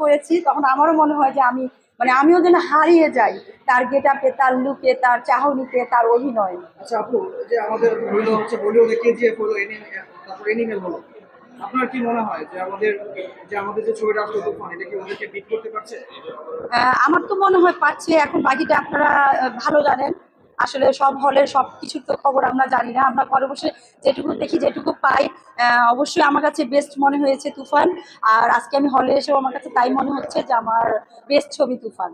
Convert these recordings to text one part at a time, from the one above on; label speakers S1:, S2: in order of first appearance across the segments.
S1: করেছি তখন আমারও মনে হয় যে আমি মানে আমিও যেন হারিয়ে যাই তার গেট আপে তার লুকে তার চাহনিতে তার অভিনয়।
S2: আচ্ছা আপু যে আমাদের হচ্ছে বলিউডে কেজিএফ হলো তারপর এনিমেল হলো। আপনার কি মনে হয় যে আমাদের যে আমাদের যে ছবিটা আসলো তুফান এটা কি ওদেরকে বিট করতে পারছে?
S1: আমার তো মনে হয় পাচ্ছে এখন বাকিটা আপনারা ভালো জানেন। আসলে সব হলের সব কিছুর তো খবর আমরা জানি না। আমরা ঘরে বসে যেটুকু দেখি, যেটুকু পাই অবশ্যই আমার কাছে বেস্ট মনে হয়েছে তুফান। আর আজকে আমি হলে এসেও আমার কাছে তাই মনে হচ্ছে যে আমার বেস্ট ছবি তুফান।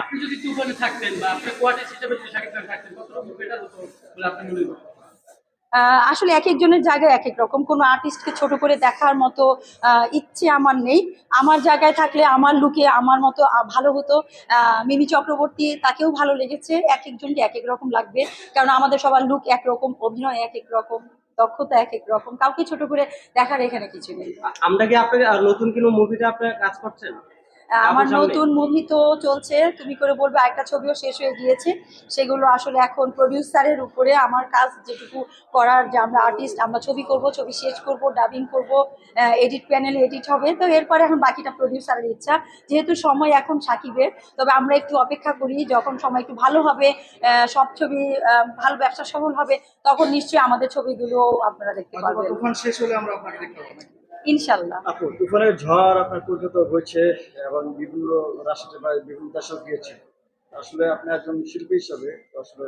S3: আপনি যদি তুফানে থাকতেন বা আপনি কোয়ার্টার হিসেবে থাকতেন, কতটুকু বেটার হতো বলে আপনি মনে করেন?
S1: আসলে এক একজনের জায়গায় এক এক রকম। কোনো আর্টিস্টকে ছোট করে দেখার মতো ইচ্ছে আমার নেই। আমার জায়গায় থাকলে আমার লুকে আমার মতো ভালো হতো। মিমি চক্রবর্তী তাকেও ভালো লেগেছে। এক একজনকে এক এক রকম লাগবে। কারণ আমাদের সবার লুক একরকম অভিনয় এক এক রকম, দক্ষতা এক এক রকম। কাউকে ছোট করে দেখার এখানে কিছু নেই।
S4: আমরা কি আপনার নতুন কোনো মুভিতে আপনার কাজ করছেন?
S1: আমার নতুন মুভি তো চলছে তুমি করে বলবে আরেকটা ছবিও শেষ হয়ে গিয়েছে। সেগুলো আসলে এখন প্রডিউসারের উপরে আমার কাজ যেটুকু করার যে আমরা আর্টিস্ট আমরা ছবি করব ছবি শেষ করব ডাবিং করব এডিট প্যানেলে এডিট হবে। তো এরপরে এখন বাকিটা প্রডিউসারের ইচ্ছা। যেহেতু সময় এখন সাকিবের তবে আমরা একটু অপেক্ষা করি যখন সময় একটু ভালো হবে সব ছবি ভালো ব্যবসা সফল হবে তখন নিশ্চয়ই আমাদের ছবিগুলো আপনারা দেখতে পারবেন।
S2: শেষ হলে আমরা আপনাকে দেখতে পাবো?
S1: ইনশাল্লাহ
S5: আপু তুফানের ঝড় আপনার কলকাতা হয়েছে এবং বিভিন্ন রাষ্ট্রে বা বিভিন্ন দেশেও গিয়েছে। আসলে আপনি একজন শিল্পী হিসাবে আসলে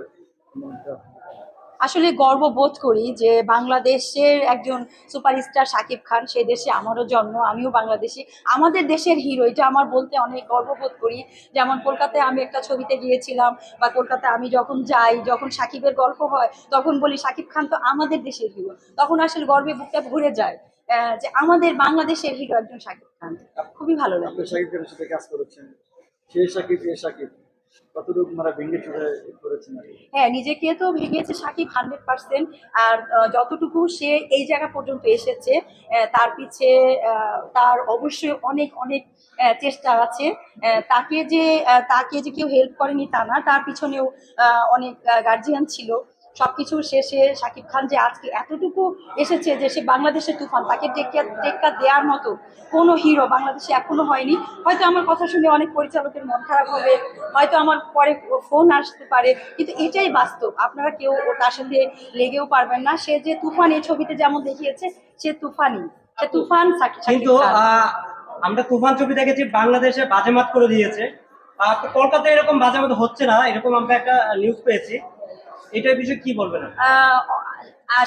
S1: আসলে গর্ব বোধ করি যে বাংলাদেশের একজন সুপারস্টার সাকিব খান সে দেশে আমারও জন্ম আমিও বাংলাদেশি। আমাদের দেশের হিরো এটা আমার বলতে অনেক গর্ববোধ করি। যেমন কলকাতায় আমি একটা ছবিতে গিয়েছিলাম বা কলকাতায় আমি যখন যাই যখন সাকিবের গল্প হয় তখন বলি শাকিব খান তো আমাদের দেশের হিরো। তখন আসলে গর্বে বুকটা ভরে যায়। যে আমাদের বাংলাদেশের হিরো একজন শাকিব খান। খুবই ভালো লাগে।
S5: শাকিব খানের সাথে কাজ করেছেন। সে শাকিব এ শাকিব?
S1: হ্যাঁ নিজেকে তো ভেঙেছে সাকিব হান্ড্রেড পার্সেন্ট আর যতটুকু সে এই জায়গা পর্যন্ত এসেছে তার পিছে তার অবশ্যই অনেক অনেক চেষ্টা আছে। তাকে যে তাকে যে কেউ হেল্প করেনি তা না তার পিছনেও অনেক গার্জিয়ান ছিল। সবকিছু শেষে শাকিব খান যে আজকে এতটুকু এসেছে যে সে বাংলাদেশের তুফান তাকে টেক্কা টেক্কা দেওয়ার মতো কোনো হিরো বাংলাদেশে এখনও হয়নি। হয়তো আমার কথা শুনে অনেক পরিচালকের মন খারাপ হবে হয়তো আমার পরে ফোন আসতে পারে কিন্তু এটাই বাস্তব। আপনারা কেউ ও তার সাথে লেগেও পারবেন না। সে যে তুফান এই ছবিতে যেমন দেখিয়েছে সে তুফানই। সে তুফান
S4: কিন্তু আহ, আমরা তুফান ছবি দেখেছি বাংলাদেশে বাজেমাত করে দিয়েছে। কলকাতায় এরকম বাজেমাত হচ্ছে না এরকম আমরা একটা নিউজ পেয়েছি। এটার বিষয়ে কি বলবেন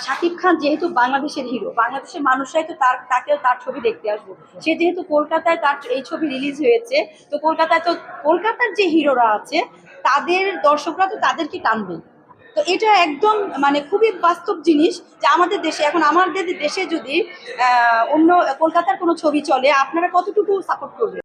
S1: শাকিব খান যেহেতু বাংলাদেশের হিরো, বাংলাদেশের মানুষরাই তো তার তাকেও তার ছবি দেখতে আসব। সে যেহেতু কলকাতায় তার এই ছবি রিলিজ হয়েছে, তো কলকাতায় তো, কলকাতার যে হিরোরা আছে, তাদের দর্শকরা তো তাদেরকে টানবে তো এটা একদম মানে খুবই বাস্তব জিনিস যে আমাদের দেশে, এখন আমাদের দেশে যদি অন্য কলকাতার কোনো ছবি চলে, আপনারা কতটুকু সাপোর্ট করবেন?